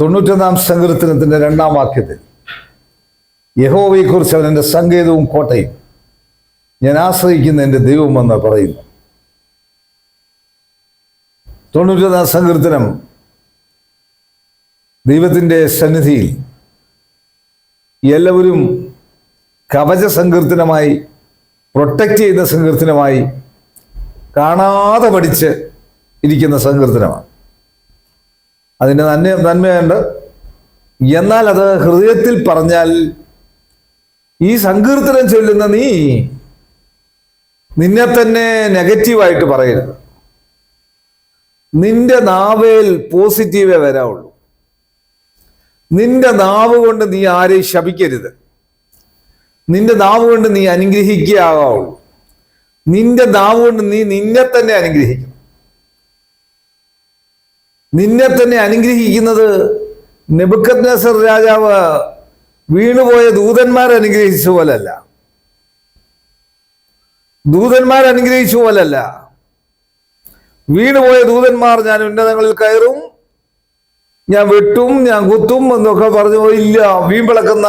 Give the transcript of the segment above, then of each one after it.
തൊണ്ണൂറ്റൊന്നാം സങ്കീർത്തനത്തിന്റെ രണ്ടാം വാക്യത്തിൽ യഹോവയെക്കുറിച്ച് അവൻ എന്റെ സങ്കേതവും കോട്ടയും ഞാൻ ആശ്രയിക്കുന്ന എന്റെ ദൈവമെന്ന് പറയുന്നു. തൊണ്ണൂറ്റൊന്നാം സങ്കീർത്തനം ദൈവത്തിന്റെ സന്നിധിയിൽ എല്ലാവരും കവച സങ്കീർത്തനമായി പ്രൊട്ടക്റ്റ് ചെയ്യുന്ന സങ്കീർത്തനമായി കാണാതെ പഠിച്ച് ഇരിക്കുന്ന സങ്കീർത്തനമാണ്. അതിന്റെ നന്മ നന്മയുണ്ട്. എന്നാൽ അത് ഹൃദയത്തിൽ പറഞ്ഞാൽ ഈ സങ്കീർത്തനം ചൊല്ലുന്ന നീ നിന്നെ തന്നെ നെഗറ്റീവായിട്ട് പറയരുത്. നിന്റെ നാവേൽ പോസിറ്റീവേ വരാവുള്ളൂ. നിന്റെ നാവ് കൊണ്ട് നീ ആരെയും ശപിക്കരുത്. നിന്റെ നാവ് കൊണ്ട് നീ അനുഗ്രഹിക്കുകയാകാവുള്ളൂ. നിന്റെ നാവ് കൊണ്ട് നീ നിന്നെ തന്നെ അനുഗ്രഹിക്കണം നിന്നെ തന്നെ അനുഗ്രഹിക്കുന്നത് നെബുക്കത് നസർ രാജാവ് വീണുപോയ ദൂതന്മാർ അനുഗ്രഹിച്ച പോലല്ല. ദൂതന്മാർ അനുഗ്രഹിച്ച പോലല്ല. വീണുപോയ ദൂതന്മാർ ഞാൻ ഉന്നതങ്ങളിൽ കയറും ഞാൻ വെട്ടും ഞാൻ കുത്തും എന്നൊക്കെ പറഞ്ഞു ഇല്ല വീമ്പിളക്കുന്ന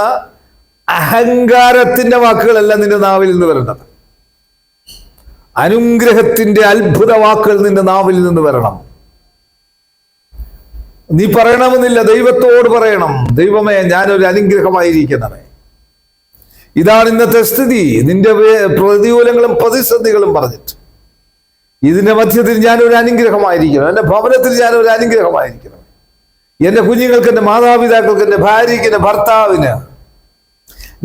അഹങ്കാരത്തിന്റെ വാക്കുകളല്ല നിന്റെ നാവിൽ നിന്ന് വരേണ്ടത്. അനുഗ്രഹത്തിന്റെ അത്ഭുത വാക്കുകൾ നിന്റെ നാവിൽ നിന്ന് വരണം. നീ പറയണമെന്നില്ല ദൈവത്തോട് പറയണം. ദൈവമേ ഞാനൊരു അനുഗ്രഹമായിരിക്കുന്നവേ ഇതാണ് ഇന്നത്തെ സ്ഥിതി. നിന്റെ പ്രതികൂലങ്ങളും പ്രതിസന്ധികളും പറഞ്ഞിട്ട്. ഇതിന്റെ മധ്യത്തിൽ ഞാനൊരു അനുഗ്രഹമായിരിക്കണം എന്റെ ഭവനത്തിൽ ഞാനൊരു അനുഗ്രഹമായിരിക്കണം എന്റെ കുഞ്ഞുങ്ങൾക്ക് എന്റെ മാതാപിതാക്കൾക്ക് എന്റെ ഭാര്യയ്ക്ക് എന്റെ ഭർത്താവിന്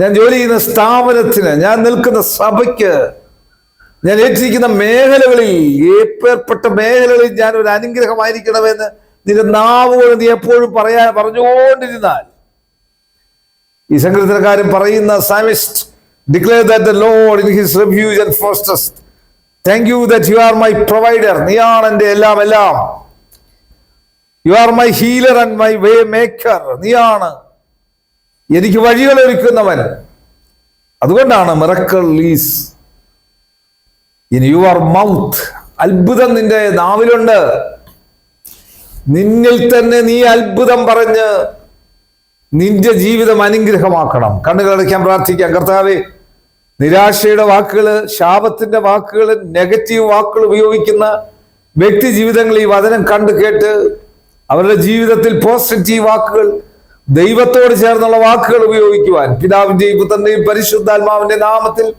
ഞാൻ ജോലി ചെയ്യുന്ന സ്ഥാപനത്തിന് ഞാൻ നിൽക്കുന്ന സഭയ്ക്ക് ഞാൻ ഏറ്റിരിക്കുന്ന മേഖലകളിൽ ഏർപ്പെട്ട മേഖലകളിൽ ഞാനൊരു അനുഗ്രഹമായിരിക്കണമെന്ന് നിന്റെ നാവ് കൊണ്ട് നീ എപ്പോഴും പറയാൻ പറഞ്ഞുകൊണ്ടിരുന്നാൽ. ഈ സങ്കീർത്തനക്കാരൻ പറയുന്ന psalmist declare that the lord in his reviews and fosters thank you that you are my provider നീയാണ് എന്റെ എല്ലാം എല്ലാം. You are my healer and my way maker നീയാണ് എനിക്ക് വഴികൾ ഒരുക്കുന്നവൻ. അതുകൊണ്ടാണ് miracle lies in your mouth അത്ഭുതം നിന്റെ നാവിലുണ്ട്. നിന്നിൽ തന്നെ നീ അത്ഭുതം പറഞ്ഞ് നിന്റെ ജീവിതം അനുഗ്രഹമാക്കണം. കണ്ണുകളടയ്ക്കാൻ പ്രാർത്ഥിക്കാം. കർത്താവേ നിരാശയുടെ വാക്കുകൾ ശാപത്തിന്റെ വാക്കുകൾ നെഗറ്റീവ് വാക്കുകൾ ഉപയോഗിക്കുന്ന വ്യക്തി ജീവിതങ്ങൾ ഈ വചനം കണ്ടു കേട്ട് അവരുടെ ജീവിതത്തിൽ പോസിറ്റീവ് വാക്കുകൾ ദൈവത്തോട് ചേർന്നുള്ള വാക്കുകൾ ഉപയോഗിക്കുവാൻ പിതാവിന്റെയും പുത്രന്റെയും പരിശുദ്ധാത്മാവിന്റെ നാമത്തിൽ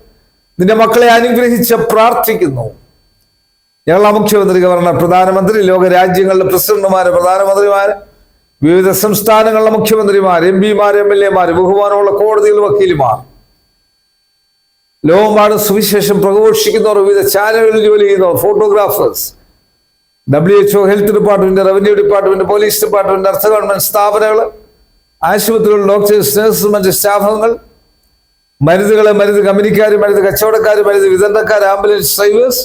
നിന്റെ മക്കളെ അനുഗ്രഹിച്ച് പ്രാർത്ഥിക്കുന്നു. ഞങ്ങളെ മുഖ്യമന്ത്രി ഗവർണർ പ്രധാനമന്ത്രി ലോക രാജ്യങ്ങളിലെ പ്രസിഡന്റുമാര് പ്രധാനമന്ത്രിമാര് വിവിധ സംസ്ഥാനങ്ങളിലെ മുഖ്യമന്ത്രിമാർ എം പിമാർ എം എൽ എമാർ ബഹുമാനമുള്ള കോടതിയിൽ വക്കീലുമാർ ലോകമാണ് സുവിശേഷം പ്രഘോഷിക്കുന്നവർ വിവിധ ചാനലുകളിൽ ജോലി ചെയ്യുന്നവർ photographers W H O health department revenue department police department അർത്ഥ ഗവൺമെന്റ് സ്ഥാപനങ്ങൾ ആശുപത്രികൾ ഡോക്ടേഴ്സ് നഴ്സസ് മറ്റ് സ്റ്റാഫുകൾ മരുന്നുകൾ മരുന്ന് കമ്പനിക്കാർ മരുന്ന് കച്ചവടക്കാർ മരുന്ന് വിതരണക്കാർ ആംബുലൻസ് ഡ്രൈവേഴ്സ്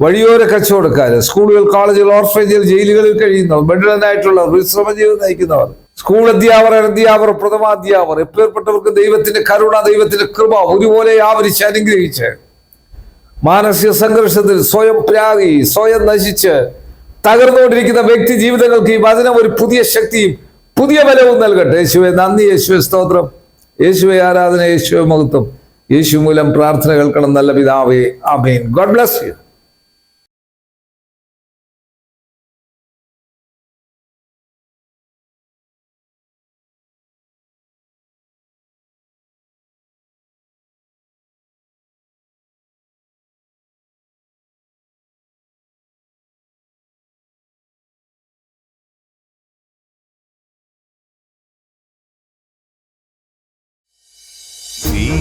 വഴിയോര കച്ചവടക്കാർ സ്കൂളുകൾ കോളേജുകൾ ഓർഫേജുകൾ ജയിലുകളിൽ കഴിയുന്നവർ ബെഡിലായിട്ടുള്ളവർ വിശ്രമ ജീവിതം നയിക്കുന്നവർ സ്കൂൾ അധ്യാപകർ അധ്യാപകർ പ്രഥമാധ്യാപകർ എപ്പേർപ്പെട്ടവർക്ക് ദൈവത്തിന്റെ കരുണ ദൈവത്തിന്റെ കൃപ ഒരുപോലെ ആവരിച്ച് അനുഗ്രഹിച്ച് മാനസിക സംഘർഷത്തിൽ സ്വയം പ്രാഗി സ്വയം നശിച്ച് തകർന്നുകൊണ്ടിരിക്കുന്ന വ്യക്തി ജീവിതങ്ങൾക്ക് ഈ വചനം ഒരു പുതിയ ശക്തിയും പുതിയ ബലവും നൽകട്ടെ. യേശുവെ നന്ദി യേശുവെ സ്തോത്രം. യേശുവെ ആരാധന യേശുവെ മഹത്വം. യേശു മൂലം പ്രാർത്ഥന കേൾക്കണം നല്ല പിതാവേ. ആമേൻ. God bless you.